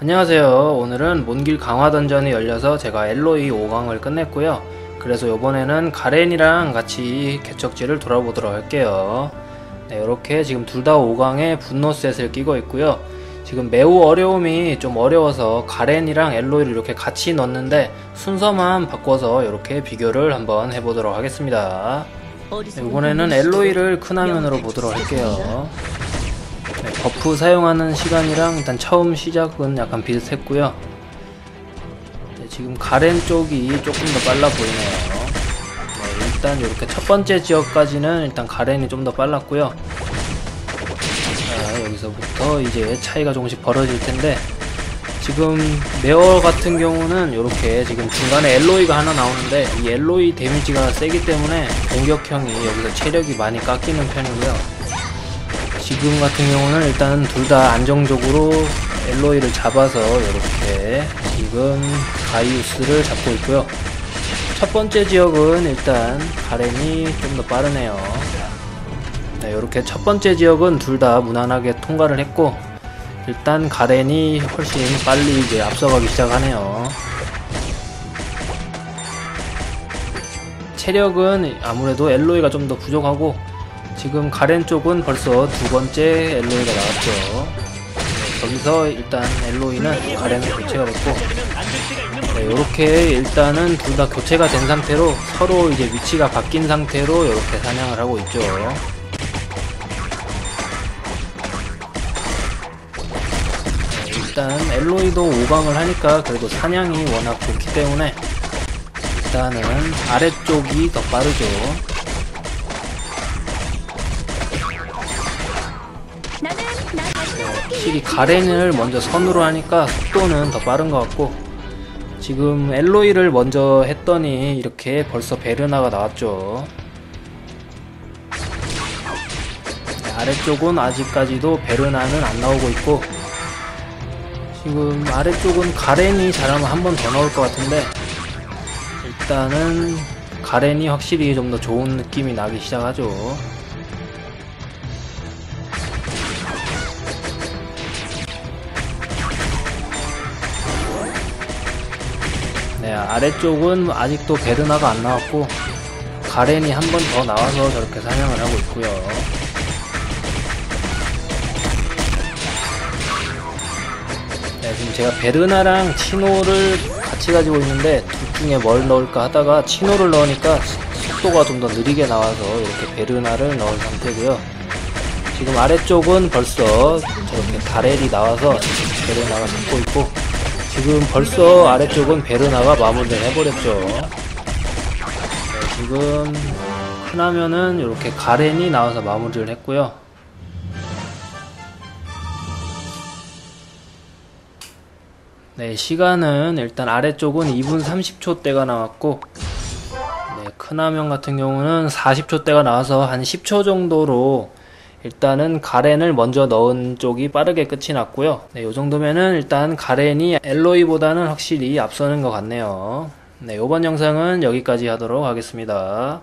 안녕하세요. 오늘은 몬길 강화 던전이 열려서 제가 엘로이 5강을 끝냈고요. 그래서 이번에는 가렌이랑 같이 개척지를 돌아보도록 할게요. 네, 이렇게 지금 둘 다 5강에 분노셋을 끼고 있고요. 지금 매우 어려움이 좀 어려워서 가렌이랑 엘로이를 이렇게 같이 넣었는데 순서만 바꿔서 이렇게 비교를 한번 해보도록 하겠습니다. 네, 이번에는 엘로이를 큰 화면으로 보도록 할게요. 네, 버프 사용하는 시간이랑 일단 처음 시작은 약간 비슷했고요. 네, 지금 가렌 쪽이 조금 더 빨라 보이네요. 네, 일단 이렇게 첫 번째 지역까지는 일단 가렌이 좀 더 빨랐고요. 자, 여기서부터 이제 차이가 조금씩 벌어질 텐데 지금 메어 같은 경우는 이렇게 지금 중간에 엘로이가 하나 나오는데 이 엘로이 데미지가 세기 때문에 공격형이 여기서 체력이 많이 깎이는 편이고요. 지금 같은 경우는 일단 둘 다 안정적으로 엘로이를 잡아서 이렇게 지금 가이우스를 잡고 있고요. 첫 번째 지역은 일단 가렌이 좀 더 빠르네요. 네, 이렇게 첫 번째 지역은 둘 다 무난하게 통과를 했고 일단 가렌이 훨씬 빨리 이제 앞서가기 시작하네요. 체력은 아무래도 엘로이가 좀 더 부족하고 지금 가렌 쪽은 벌써 두 번째 엘로이가 나왔죠. 네, 거기서 일단 엘로이는 가렌을 교체가 됐고 네, 이렇게 일단은 둘 다 교체가 된 상태로 서로 이제 위치가 바뀐 상태로 이렇게 사냥을 하고 있죠. 네, 일단 엘로이도 5강을 하니까 그래도 사냥이 워낙 좋기 때문에 일단은 아래쪽이 더 빠르죠. 확실히 가렌을 먼저 선으로 하니까 속도는 더 빠른 것 같고 지금 엘로이를 먼저 했더니 이렇게 벌써 베르나가 나왔죠. 네, 아래쪽은 아직까지도 베르나는 안 나오고 있고 지금 아래쪽은 가렌이 잘하면 한 번 더 나올 것 같은데 일단은 가렌이 확실히 좀 더 좋은 느낌이 나기 시작하죠 네, 아래쪽은 아직도 베르나가 안 나왔고 가렌이 한 번 더 나와서 저렇게 사냥을 하고 있고요. 네, 지금 제가 베르나랑 치노를 같이 가지고 있는데 둘 중에 뭘 넣을까 하다가 치노를 넣으니까 속도가 좀 더 느리게 나와서 이렇게 베르나를 넣은 상태고요. 지금 아래쪽은 벌써 저렇게 다렐이 나와서 베르나가 잡고 있고 지금 벌써 아래쪽은 베르나가 마무리를 해버렸죠. 네, 지금 흔하면은 이렇게 가렌이 나와서 마무리를 했고요. 네, 시간은 일단 아래쪽은 2분 30초대가 나왔고, 네, 큰 화면 같은 경우는 40초대가 나와서 한 10초 정도로 일단은 가렌을 먼저 넣은 쪽이 빠르게 끝이 났고요. 네, 요 정도면은 일단 가렌이 엘로이보다는 확실히 앞서는 것 같네요. 네, 이번 영상은 여기까지 하도록 하겠습니다.